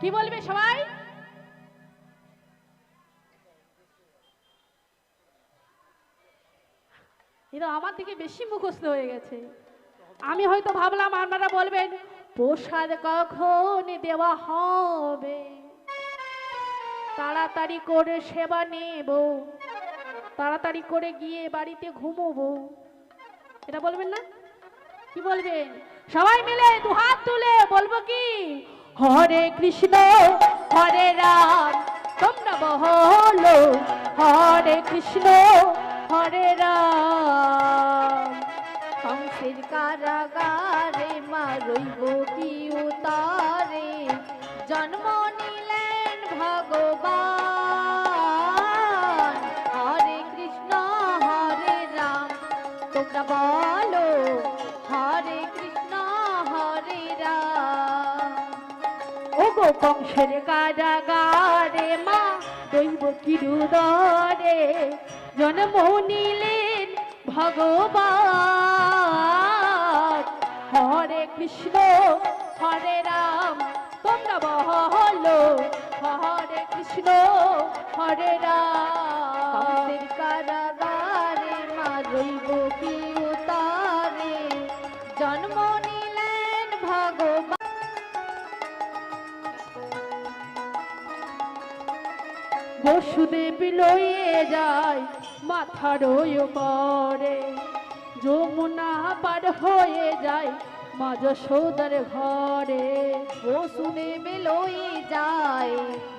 কি বলবে সবাই? এটা আমার থেকে বেশি মুখস্থ হয়ে গেছে। আমি হয়তো ভাবলাম, আপনারা বলবেন, প্রসাদ কখন দেওয়া হবে? তাড়াতাড়ি করে সেবা নেব। তাড়াতাড়ি করে গিয়ে বাড়িতে ঘুমোবো। এটা বলবেন না? কি বলবেন? সবাই মিলে দু হাত তুলে বলব কি? হরে কৃষ্ণ, হরে রাম, তোমরা বহলো। হরে কৃষ্ণ, হরে রাম। সংসের কারাগারে মারই উতারে? কংসের কারাগারে মা দৈব কিরুদরে জন্ম নিলেন ভগবান। হরে কৃষ্ণ, হরে রাম, তোমরা বহলো। হরে কৃষ্ণ, হরে রাম। বসুদেব লয়ে যায়, মাথার পরে যমুনা পার হয়ে যায় মা যশোদার ঘরে। বসুদেব লই যায়,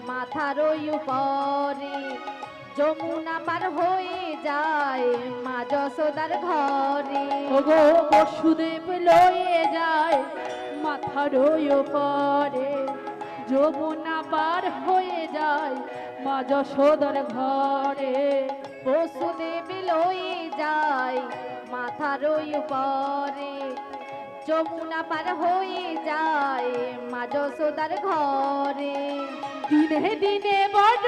মাথার উপরে যমুনা পার হয়ে যায় মা যশোদার ঘরে। ওগো বসুদেব লয়ে যায়, মাথার পরে যমুনা পার হয়ে যায় মা যশোদার ঘরে। বসুদেব লই যায় মাথার উপরে। যমুনা পার হয়ে যায় মা যশোদার ঘরে। দিনে দিনে বড়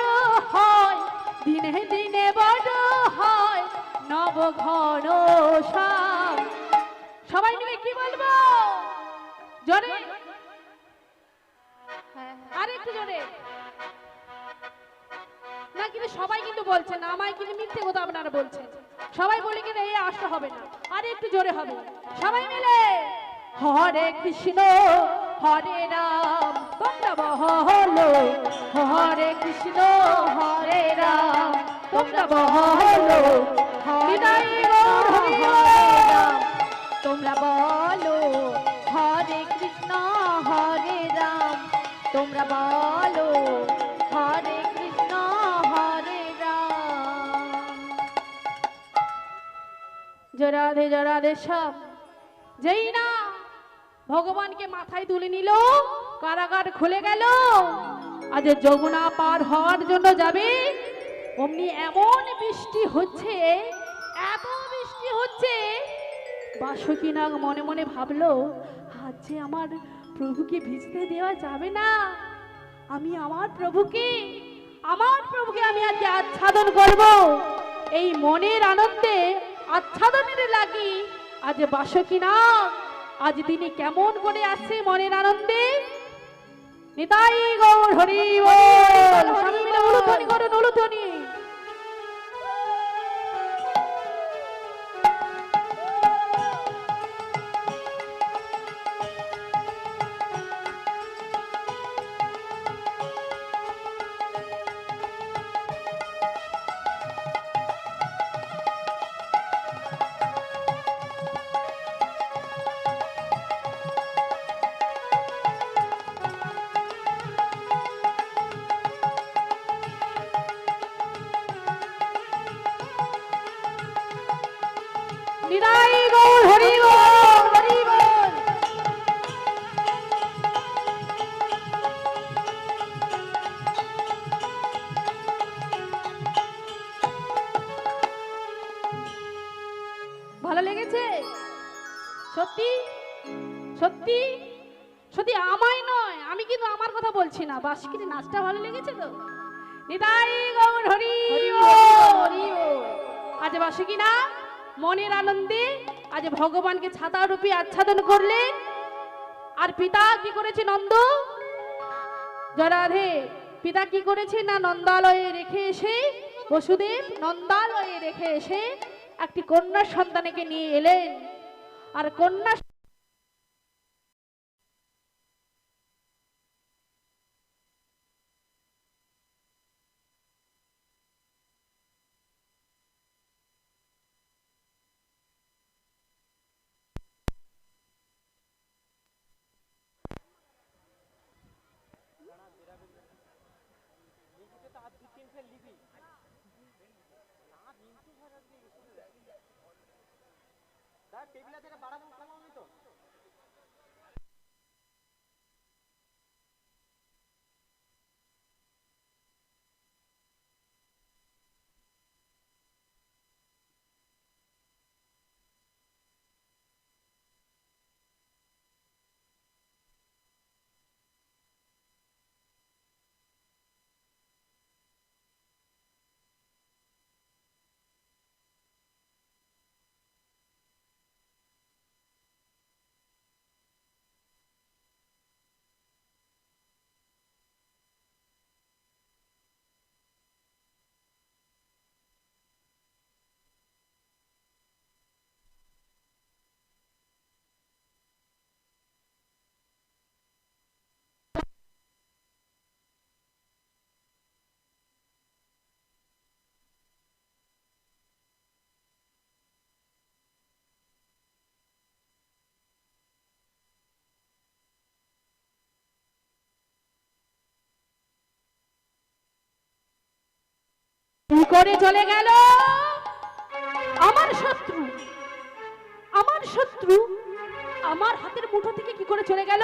হয়, দিনে দিনে বড় হয় নব ঘন। সবাই মিলে কি বলব? জোরে বলছেন, আমায় কিন্তু মিথ্যে কথা আপনারা বলছেন সবাই বলে কিন্তু এই আসতে হবে না, আর একটু জোরে হবে সবাই মিলে, হরে কৃষ্ণ, হরে রাম, তোমরা বহলো হরে কৃষ্ণ, হরে রাম, তোমরা বহলো হরি। রাম তোমরা বলো, হরে কৃষ্ণ, হরে রাম, তোমরা বলো জরাধে জরাধে সব যেই না ভগবানকে মাথায় তুলে নিল, কারাগার খুলে গেল। আজ যমুনা পার হওয়ার জন্য যাবে। অমনি এমন বৃষ্টি হচ্ছে, এত বৃষ্টি হচ্ছে। বাসুকি নাগ মনে মনে ভাবলো, আজ যে আমার প্রভুকে ভিজতে দেওয়া যাবে না। আমি আমার প্রভুকে আমার প্রভুকে আমি আজকে আচ্ছাদন করব। এই মনের আনন্দে আচ্ছাদনের লাগি। আজ বাসো কিনা? আজ তিনি কেমন করে আসছে মনের আনন্দে? নিতাই গৌর হরি বল করুন উলুধ্বনি লেগেছে তো নিতাই গৌর হরি হরি। আজ বাসকি না মনের আনন্দে আজ ভগবানকে ছাতা রূপী আচ্ছাদন করলেন আর পিতা কি করেছে নন্দ? জরাধে পিতা কি করেছে না নন্দালয়ে রেখে এসে? বসুদেব নন্দালয়ে রেখে এসে একটি কন্যা সন্তানকে নিয়ে এলেন। আর কন্যা টেবিলে থেকে বাড়াবো কমাবো তো? কি করে চলে গেল। আমার শত্রু আমার শত্রু, আমার হাতের মুঠো থেকে কি করে চলে গেল?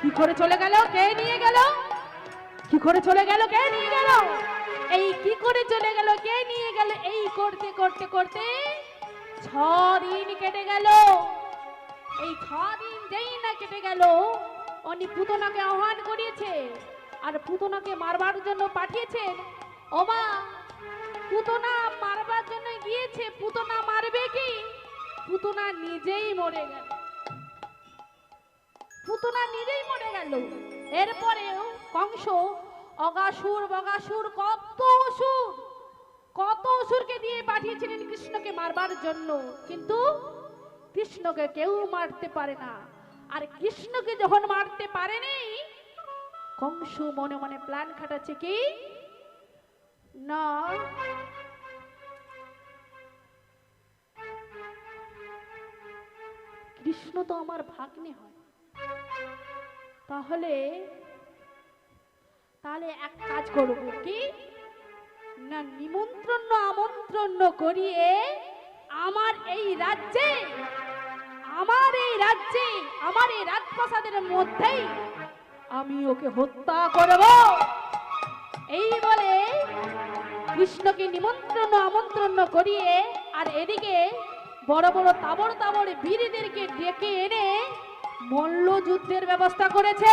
কি করে চলে গেল? কে নিয়ে গেল? কি করে চলে গেল? কে নিয়ে গেল? এই কি করে চলে গেল? কে নিয়ে গেল? এই করতে করতে করতে ছ দিন কেটে গেল। এই ছ দিন যেই না কেটে গেল উনি পুতনাকে আহ্বান করিয়েছে আর পুতনাকে মারবার জন্য পাঠিয়েছেন ওমা পুতনা মারবার জন্য গিয়েছে, পুতনা মারবে কি? পুতনা নিজেই মরে গেল। পুতনা নিজেই মরে গেল। এরপরেও কংস, অগাসুর বগাসুর, কত অসুর, কত অসুরকে দিয়ে পাঠিয়েছিলেন কৃষ্ণকে মারবার জন্য। কিন্তু কৃষ্ণকে কেউ মারতে পারে না। আর কৃষ্ণকে যখন মারতে পারেনি, কংস মনে মনে প্ল্যান খাটাচ্ছে কি? না কৃষ্ণ তো আমার ভাগ্নে হয়। তাহলে তাহলে এক কাজ করব কি না নিমন্ত্রণ, আমন্ত্রণ করিয়ে আমার এই রাজ্যে, আমার এই রাজ্যে, আমার এই রাজপ্রাসাদের মধ্যেই আমি ওকে হত্যা করব। এই বলে কৃষ্ণকে নিমন্ত্রণ আমন্ত্রণ করিয়ে আর এদিকে বড় বড় তাবড় তাবড় বীরদেরকে ডেকে এনে মল্ল যুদ্ধের ব্যবস্থা করেছে।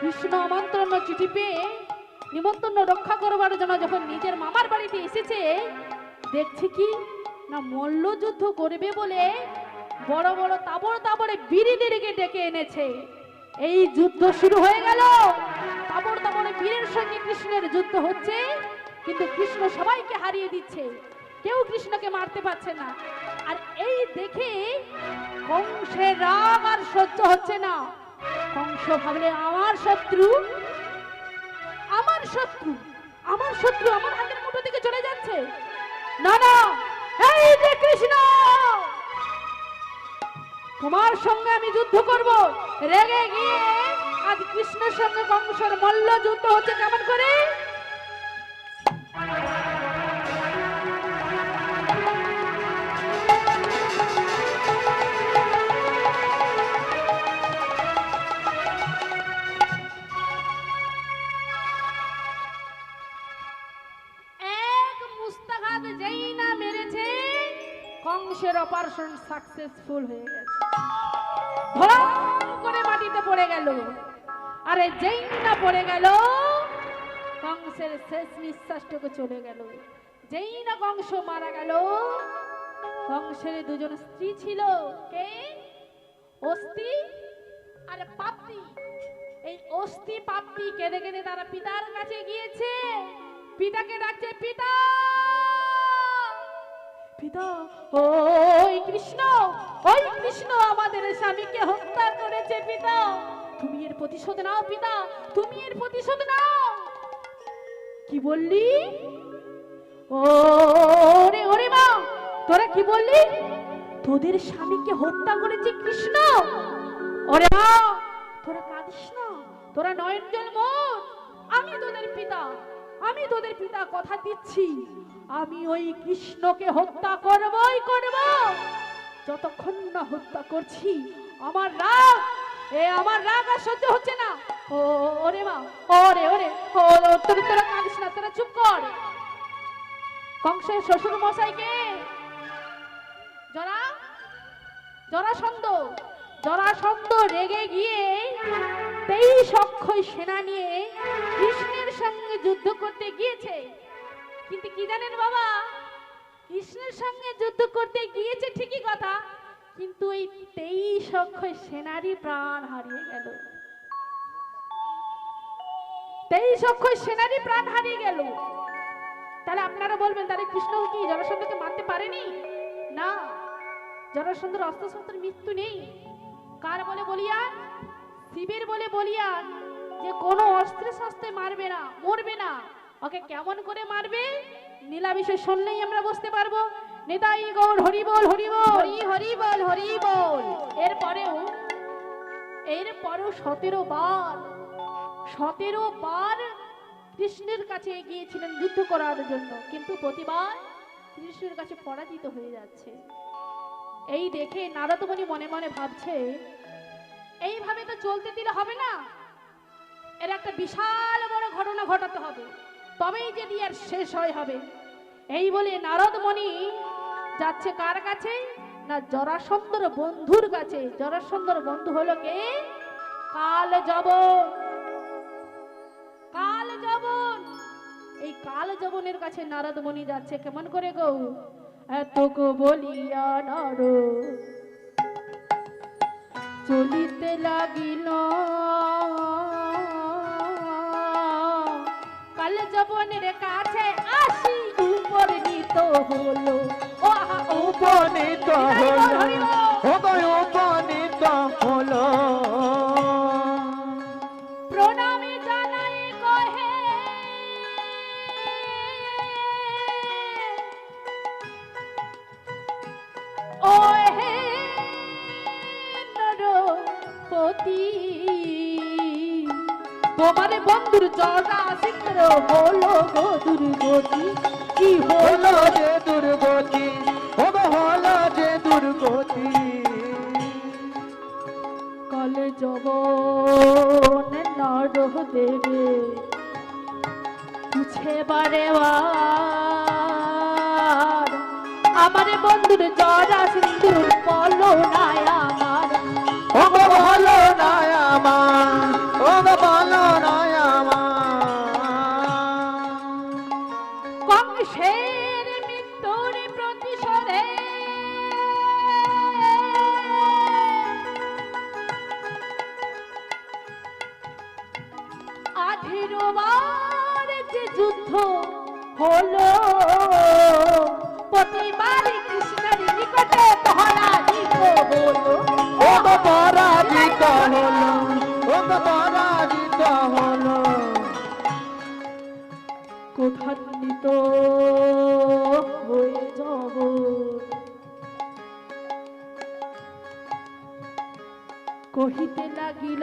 কৃষ্ণ আমন্ত্রণ চিঠি পেয়ে নিমন্ত্রণ রক্ষা করবার জন্য যখন নিজের মামার বাড়িতে এসেছে, দেখছে কি? না মল্ল যুদ্ধ করবে বলে বড় বড় তাবড় তাবড়ে বীরদেরকে ডেকে এনেছে। এই যুদ্ধ শুরু হয়ে গেল। তাবড় তাবড়ে বীরের সঙ্গে কৃষ্ণের যুদ্ধ হচ্ছে, কিন্তু কৃষ্ণ সবাইকে হারিয়ে দিচ্ছে। কেউ কৃষ্ণকে মারতে পারছে না। আর এই দেখে কংসের রাগ আর সহ্য হচ্ছে না। কংস ভাবলে, আমার শত্রু আমার শত্রু আমার শত্রু আমার হাতের মুঠো থেকে চলে যাচ্ছে। না না, এই যে কৃষ্ণ! তোমার সঙ্গে আমি যুদ্ধ করব। রেগে গিয়ে আজ কৃষ্ণের সঙ্গে কংসের মল্ল যুদ্ধ হচ্ছে কেমন করে? কংসের অপারেশন সাকসেসফুল হয়ে গেছে। করে মাটিতে পড়ে গেল। আরে যেই না পড়ে গেল, কংসের শেষ নিঃশ্বাসটুকু চলে গেল। যেই না কংস মারা গেল, কংসের দুজন স্ত্রী ছিল, কে? অস্তি আর পাপ্তি এই অস্থি পাপ্তি কেঁদে কেঁদে তারা পিতার কাছে গিয়েছে। পিতাকে ডাকছে, পিতা! পিতা, ওই কৃষ্ণ ওই কৃষ্ণ আমাদের স্বামীকে হত্যা করেছে, পিতা! তুমি এর প্রতিশোধ নাও, পিতা। তুমি এর প্রতিশোধ নাও। কি বললি? ওরে ওরে মা, তোরা কি বললি? তোদের স্বামীকে হত্যা করেছে কৃষ্ণ? ওরে মা, তোরা কাঁদিস না। তোরা নয়ন জল মোর। আমি তোদের পিতা। আমি তোদের পিতা, কথা দিচ্ছি। আমি ওই কৃষ্ণকে হত্যা করবই, করব। যতক্ষণ না হত্যা করছি, আমার রাগ এ আমার রাগ আর সহ্য হচ্ছে না। ওরে মা, ওরে ওরে। ও, তোরা তোরা কাঁদিস না, তোরা চুপ কর। কংসের শ্বশুর মশাইকে জরা জরাসন্ধ জরাসন্ধ রেগে গিয়ে তেইশ অক্ষয় সেনা নিয়ে কৃষ্ণের সঙ্গে যুদ্ধ করতে গিয়েছে। কিন্তু কি জানেন বাবা? কৃষ্ণের সঙ্গে যুদ্ধ করতে গিয়েছে ঠিকই কথা। কিন্তু এই তেইশ অক্ষয় সেনারই প্রাণ হারিয়ে গেল। তেইশ অক্ষয় সেনারই প্রাণ হারিয়ে গেল। তাহলে আপনারা বলবেন, তাহলে কৃষ্ণ কি জরাসন্ধকে মারতে পারেনি? না। জরাসন্ধর অস্ত্রশস্ত্রের মৃত্যু নেই। কার বলে বলিয়ান? শিবের বলে বলিয়ান যে কোনো অস্ত্রে শস্ত্রে মারবে না, মরবে না। ওকে কেমন করে মারবে? নীলাবিষয় শুনলেই আমরা বুঝতে পারব। নেতাই গৌর, হরি বল হরি বল। হরি বল এরপরেও এরপরেও সতেরো বার সতেরো বার কৃষ্ণের কাছে গিয়েছিলেন যুদ্ধ করার জন্য। কিন্তু প্রতিবার কৃষ্ণের কাছে পরাজিত হয়ে যাচ্ছে। এই দেখে নারদমণি মনে মনে ভাবছে, এইভাবে তো চলতে দিলে হবে না। এর একটা বিশাল বড় ঘটনা ঘটাতে হবে। তবেই যদি আর শেষ হয় হবে। এই বলে নারদমণি যাচ্ছে কার কাছে? না জরাসন্দর বন্ধুর কাছে? জরাসন্দর বন্ধু হলো কে? কাল জবন কাল জবন এই কাল জবনের কাছে নারদ নারদমণি যাচ্ছে, কেমন করে গো? এত গো বলিয়া নর। চলিতে লাগিল। কাল জবনের কাছে আসি উপর নিত হলো। উপনীত হলো। হৃদয় উপনীত হলো। প্রণামে জানাই কহে। ও হে নরপতি। তোমার বন্ধুর জটা সিংহ হলো গো দুর্গতি। কি হলো যে দুর্গতি? দুর্গতি কলে জবন নর দেবে। বারে বার। আমার বন্ধুর জরা সিন্ধুর পলো নাই আঠেরো বার যে যুদ্ধ হলো প্রতিবার কৃষ্ণের নিকটে পরাজিত হলো ওগো পরাজিত হলো ওগো পরাজিত হলো। কোঠান্বিত হয়ে যাব। কহিতে লাগিল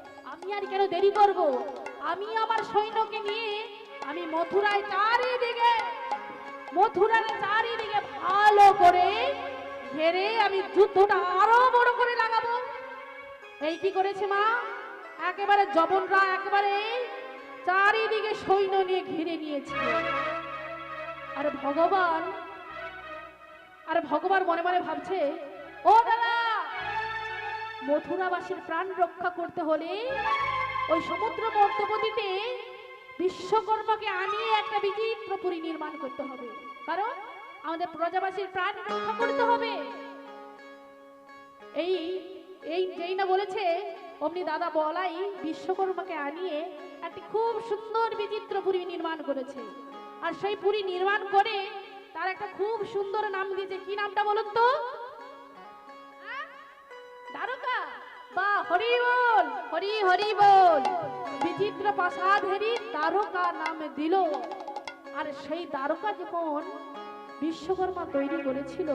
আমি আর কেন দেরি করব? আমি আমার সৈন্যকে নিয়ে, আমি মথুরায় চারিদিকে, মথুরার চারিদিকে ভালো করে ঘেরে আমি যুদ্ধটা আরও বড় করে লাগাবো। এই কি করেছে মা? একেবারে জবনরা একেবারে চারিদিকে সৈন্য নিয়ে ঘিরে নিয়েছে। আর ভগবান আর ভগবান মনে মনে ভাবছে, ও দাদা মথুরাবাসীর প্রাণ রক্ষা করতে হলে ওই সমুদ্র মধ্যবতীতে বিশ্বকর্মাকে আনিয়ে একটা বিচিত্র পুরী নির্মাণ করতে হবে। কারণ আমাদের প্রজাবাসীর প্রাণ রক্ষা করতে হবে। এই এই যেই না বলেছে, অমনি দাদা বলাই বিশ্বকর্মাকে আনিয়ে একটি খুব সুন্দর বিচিত্র পুরী নির্মাণ করেছে। আর সেই পুরী নির্মাণ করে তার একটা খুব সুন্দর নাম দিয়েছে। কি নামটা বলুন তো? বা হরি বল, হরি হরি বল। বিচিত্র প্রাসাদ হেরি দ্বারকা নাম দিল। আর সেই দ্বারকা যখন বিশ্বকর্মা তৈরি করেছিল,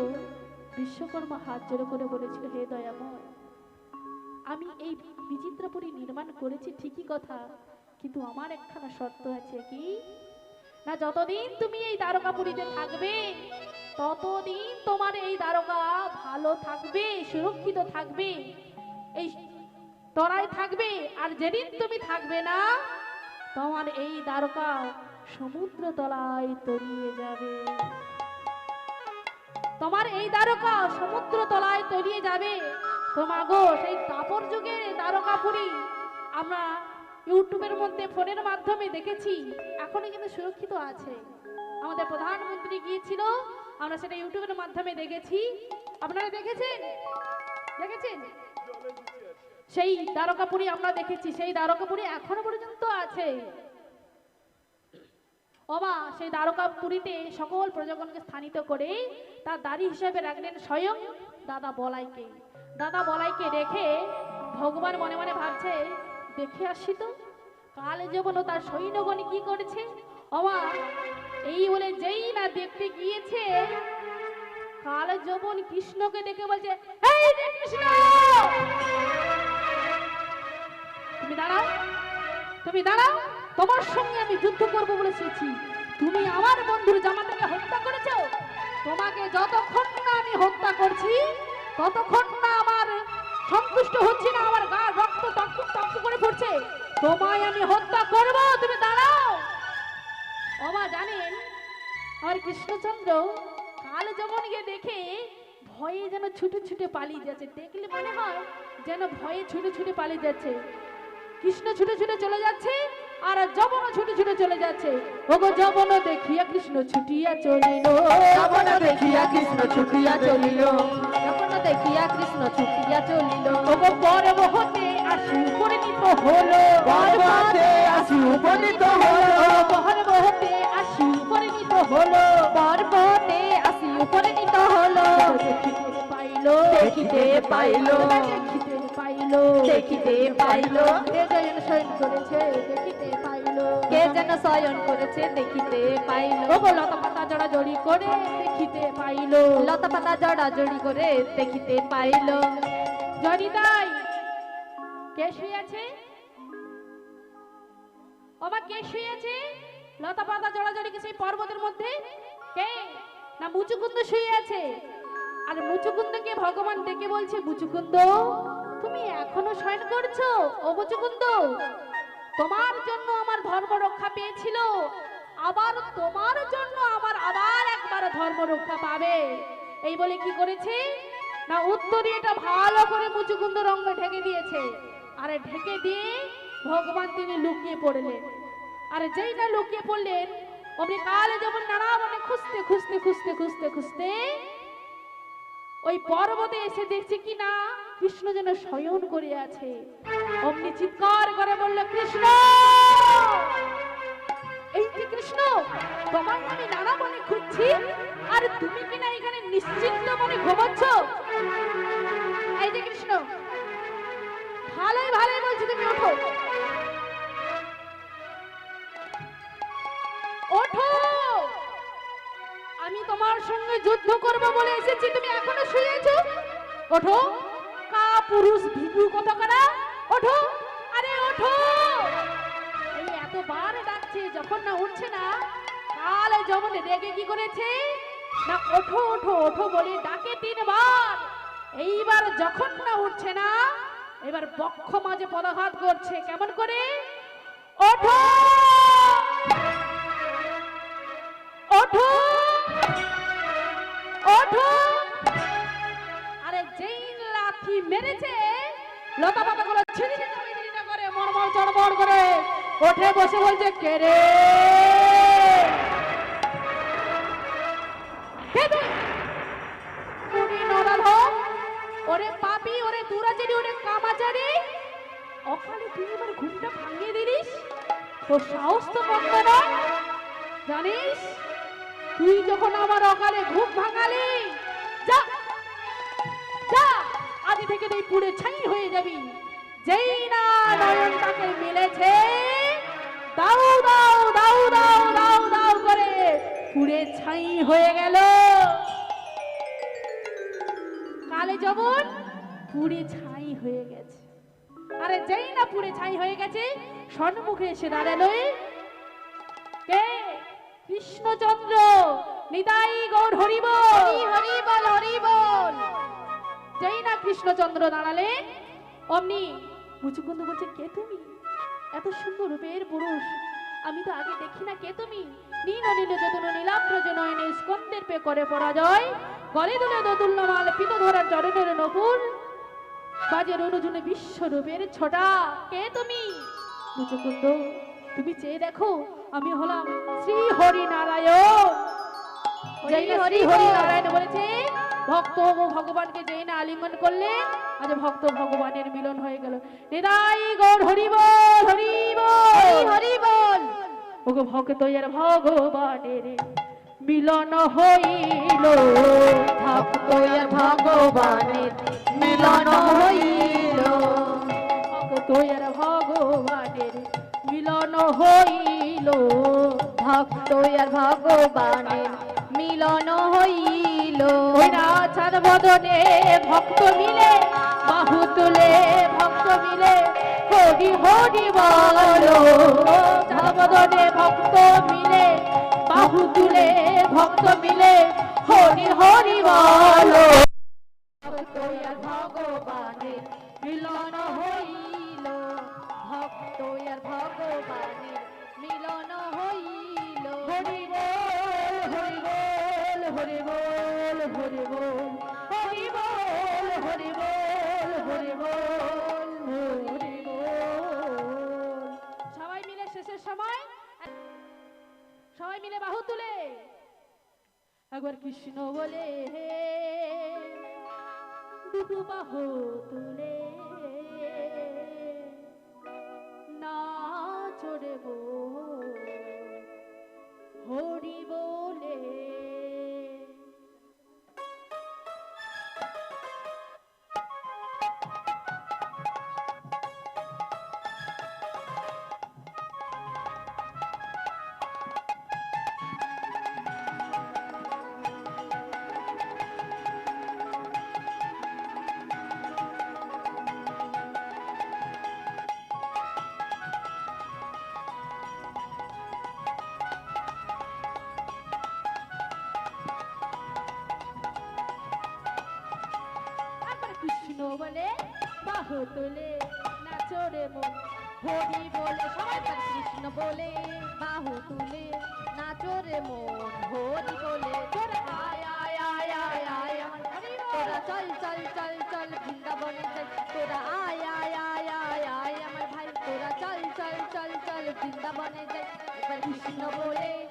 বিশ্বকর্মা হাত জোড়ো করে বলেছিল, হে দয়াময়, আমি এই বিচিত্রপুরী নির্মাণ করেছি ঠিকই কথা, কিন্তু আমার একখানা শর্ত আছে কি? না, যতদিন তুমি এই দ্বারকাপুরীতে থাকবে, ততদিন তোমার এই দ্বারকা ভালো থাকবে, সুরক্ষিত থাকবে। এই তরাই থাকবে আর যেদিন তুমি থাকবে না, তোমার এই দ্বারকা সমুদ্র তলায় তলিয়ে যাবে। তোমার এই দ্বারকা সমুদ্র তলায় তলিয়ে যাবে। তোমার গো সেই তাপর যুগের দ্বারকাপুরী আমরা ইউটিউবের মধ্যে ফোনের মাধ্যমে দেখেছি এখনও কিন্তু সুরক্ষিত আছে। আমাদের প্রধানমন্ত্রী গিয়েছিল, আমরা সেটা ইউটিউবের মাধ্যমে দেখেছি। আপনারা দেখেছেন? দেখেছেন? সেই দ্বারকাপুরী আমরা দেখেছি, সেই দ্বারকাপুরী এখনও পর্যন্ত আছে। ওমা সেই দ্বারকাপুরীতে সকল প্রজাগণকে স্থানিত করে তার দাড়ি হিসাবে রাখলেন স্বয়ং দাদা বলাইকে। দাদা বলাইকে রেখে ভগবান মনে মনে ভাবছে, দেখে আসি তো, কাল যখন তার সৈন্যগণ কি করেছে? ওমা এই বলে যেই না দেখতে গিয়েছে, কাল যবন কৃষ্ণকে দেখে বলছে, এই কৃষ্ণ! তুমি দাঁড়াও। তুমি দাঁড়াও। তোমার সঙ্গে আমি যুদ্ধ করব বলে এসেছি তুমি আমার বন্ধুর জামাতাকে হত্যা করেছ। তোমাকে যতক্ষণ না আমি হত্যা করছি, ততক্ষণ না আমার সন্তুষ্ট হচ্ছি না, আমার গা রক্ত করে পড়ছে। তোমায় আমি হত্যা করব। তুমি দাঁড়াও। ওমা জানেন, আমার কৃষ্ণচন্দ্র কাল যেমন গিয়ে দেখে ভয়ে যেন ছুটে ছুটে পালিয়ে যাচ্ছে, দেখলে মনে হয় যেন ভয়ে ছুটে ছুটে পালিয়ে যাচ্ছে। কৃষ্ণ ছুটে ছুটে চলে যাচ্ছে আর যবন ছুটে ছুটে চলে যাচ্ছে। ওগো যবন দেখিয়া কৃষ্ণ ছুটিয়া চলিল। যবন দেখিয়া কৃষ্ণ ছুটিয়া চলিল। যখন দেখিয়া কৃষ্ণ ছুটিয়া চলিল। ওগো পরব হতে আসি পরিণত হলো। পর্বতে আসি উপনীত হলো। পরব হতে আসি পরিণত হলো। পর্বতে আসি উপনীত হলো। দেখিতে পাইলো। দেখিতে পাইলো। দেখিতে পাইলো? দেখিতে পাইলো। এ জয়ন শয়ন করেছে? দেখিতে পাইলো। কে যেন শয়ন করেছে? দেখিতে পাইলো। ওগো লতা পাতা জড়া জড়ি করে দেখিতে পাইলো। লতা পাতা জড়াজড়ি করে দেখিতে পাইলো। জনিতাই কে শুয়ে আছে ওমা কে শুয়ে আছে লতা পাতা জড়াজড়ি কি সেই পর্বতের মধ্যে? কে? না মুচুকুন্দ শুয়ে আছে। আর মুচুকুন্দকে ভগবান ডেকে বলছে মুচুকুন্দ তুমি এখনও শয়ন করছ? ও মুচুকুন্দ তোমার জন্য আমার ধর্ম রক্ষা পেয়েছিল। আবার তোমার জন্য আমার আবার একবার ধর্ম রক্ষা পাবে। এই বলে কি করেছে? না, উত্তরে এটা ভালো করে মুচুকুন্দ রঙে ঢেকে দিয়েছে। আরে ঢেকে দিয়ে ভগবান তিনি লুকিয়ে পড়লেন। আর যেই না লুকিয়ে পড়লেন, অমনি কালে যেমন নানা মনে খুঁজতে খুঁজতে খুঁজতে খুঁজতে খুঁজতে, ওই পর্বতে এসে দেখছে কি না কৃষ্ণ যেন শয়ন করে আছে অমনি চিৎকার করে বলল, কৃষ্ণ! এই যে কৃষ্ণ তোমার আমি নানা মনে খুঁজছি, আর তুমি কি না এখানে নিশ্চিন্ত মনে ঘুমাচ্ছ? এই যে কৃষ্ণ, ভালোই ভালোই বলছি তুমি, ওঠো। ওঠো! আমি তোমার সঙ্গে যুদ্ধ করব বলে এসেছি, তুমি এখনও শুয়েছো? ওঠো। পুরুষ ভিভু কত করা? ওঠো। আরে ওঠো। এই এতবার ডাকছে, যখন না উঠছে না, কালে যেমন রেগে কি করেছে? না, ওঠো ওঠো ওঠো বলে ডাকে তিনবার। এইবার যখন না উঠছে না, এবার বক্ষ মাঝে পদাঘাত করছে। কেমন করে? ওঠো। ওঠো। ওঠো। লাথি মেরেছে? লতা পাতা গুলো ছিঁড়ে ছিঁড়ে করে মরমর চড়মড় করে ওঠে বসে বলছে, কে রে? ওরে পাপি, ওরে দুরাচারি, ওরে কামাচারি, অকালে তুই আমার ঘুমটা ভাঙিয়ে দিলিস? তোর সাহস তো মন্দ নয়। জানিস, তুই যখন আমার অকালে ঘুম ভাঙালি থেকে তুই পুড়ে ছাই হয়ে যাবি। যেই না নয়নটাকে মিলেছে দাউ দাউ দাউ দাউ দাউ দাউ করে পুড়ে ছাই হয়ে গেল। কালে যেমন পুড়ে ছাই হয়ে গেছে, আরে যেই না পুড়ে ছাই হয়ে গেছে, সন্মুখে এসে দাঁড়ালোই। কে? কৃষ্ণচন্দ্র, নিতাই গৌর হরিব হরি বল হরি যেই না কৃষ্ণচন্দ্র দাঁড়ালেন অমনি মুচুকুন্দ বলছে কে তুমি? এত সুন্দর রূপের পুরুষ। আমি তো আগে দেখি না কে তুমি। নীল নীল যতন নীলাব্রজ নয়নে স্কন্দের পে করে পরাজয়। গলে দুলে পিত ধরার নপুর। বিশ্বরূপের ছোটা। কে তুমি? মুচুকুন্দ তুমি চেয়ে দেখো আমি হলাম শ্রী হরি নারায়ণ হরি শ্রী হরি নারায়ণ বলেছে ভক্ত ভগবানকে যেই না আলিঙ্গন করলে আজ ভক্ত ভগবানের মিলন হয়ে গেল। নিদাই গৌর হরি বল হরি হরি বল। হরি বল। ওগো ভক্ত এর ভগবানের মিলন হইল। ভক্ত আর ভগবানের মিলন হইল। ভক্ত এর ভগবানের মিলন হইল। ভক্ত আর ভগবানের মিলন হইল। রাজার বদনে ভক্ত মিলে, বাহু তুলে ভক্ত মিলে, হরি হরি বলো। বদনে ভক্ত মিলে, বাহু তুলে ভক্ত মিলে, হরি হরি বলো। ভগবানের মিলন হইল। ভক্ত আর ভগবানের মিলন হইল। হরি হরি বল হরি বল হরি বল হরি বল হরি বল হরি বল। সবাই মিলে শেষের সময়, সবাই মিলে বাহু তুলে। একবার কৃষ্ণ বলে দুটো বাহু তুলে, না চড়ে হরি তুলে নাচরে মন। হরি বলে, সবাই কৃষ্ণ বলে, বাহু তুলে নাচরে মন। হরি বলে। তোরা চল চল চল চল, বৃন্দাবনে যাই। তোরা আয় আয় আয় আমার ভাই। তোরা চল চল চল চল, বৃন্দাবনে যাই। কৃষ্ণ বলে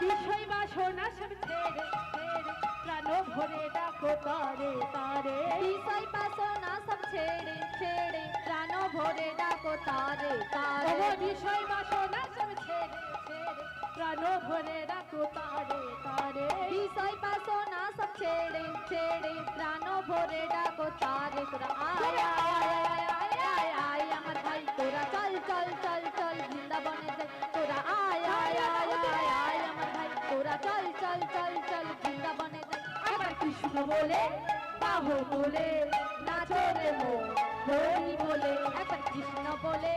বিষয় বাসনা সব ছেড়ে প্রাণ ভরে ডাকো তারে তারে। বিষয় বাসনা সব ছেড়ে ছেড়ে প্রাণ ভরে ডাকো তারে তারে। বিষয় বাসনা সব ছেড়ে ছেড়ে প্রাণ ভরে ডাকো তারে তারে। বিষয় বাসনা সব ছেড়ে ছেড়ে প্রাণ ভরে ডাকো তারে। তোরা চল চল চল, বৃন্দাবনে আবার কৃষ্ণ বলে, বাহু বলে নাচো রে মো বলে একবার কৃষ্ণ বলে